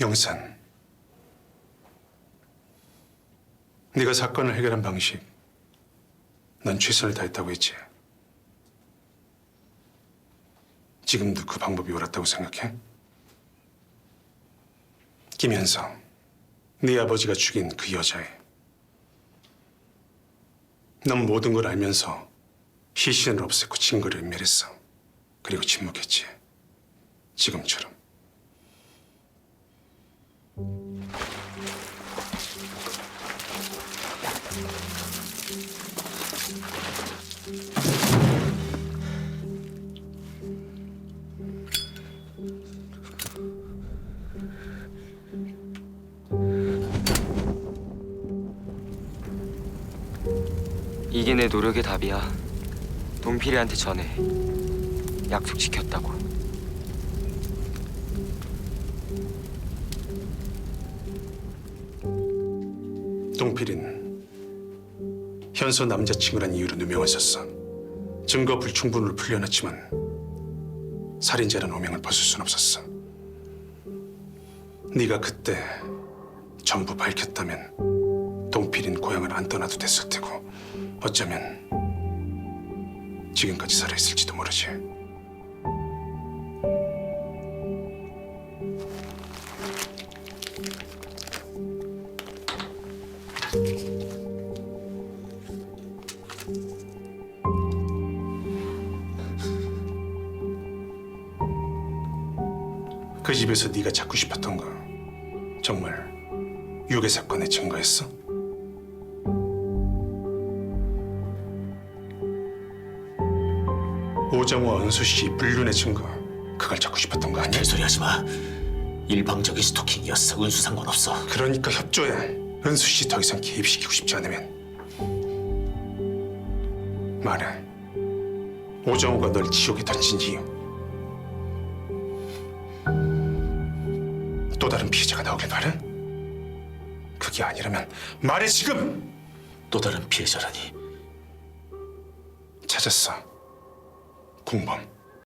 영산. 네가 사건을 해결한 방식, 넌 최선을 다했다고 했지. 지금도 그 방법이 옳았다고 생각해? 김현성, 네 아버지가 죽인 그 여자애. 넌 모든 걸 알면서 시신을 없애고 증거를 인멸했어. 그리고 침묵했지. 지금처럼. 이게 내 노력의 답이야. 동필이한테 전해. 약속 지켰다고. 동필이는 현서 남자친구란 이유로 누명을 썼어. 증거 불충분으로 풀려났지만 살인자란 오명을 벗을 순 없었어. 네가 그때 전부 밝혔다면 동필이는 고향을 안 떠나도 됐을 테고 어쩌면 지금까지 살아있을지도 모르지. 그 집에서 네가 찾고 싶었던 거 정말 유괴 사건의 증거였어? 오정호 은수 씨 불륜의 증거 그걸 찾고 싶었던 거 아니야? 개소리 하지 마. 일방적인 스토킹이었어. 은수 상관없어. 그러니까 협조해. 은수 씨 더 이상 개입시키고 싶지 않으면 말해. 오정호가 널 지옥에 던진 이유. 또 다른 피해자가 나오길 바래? 그게 아니라면 말해 지금. 또 다른 피해자라니. 찾았어. 공범.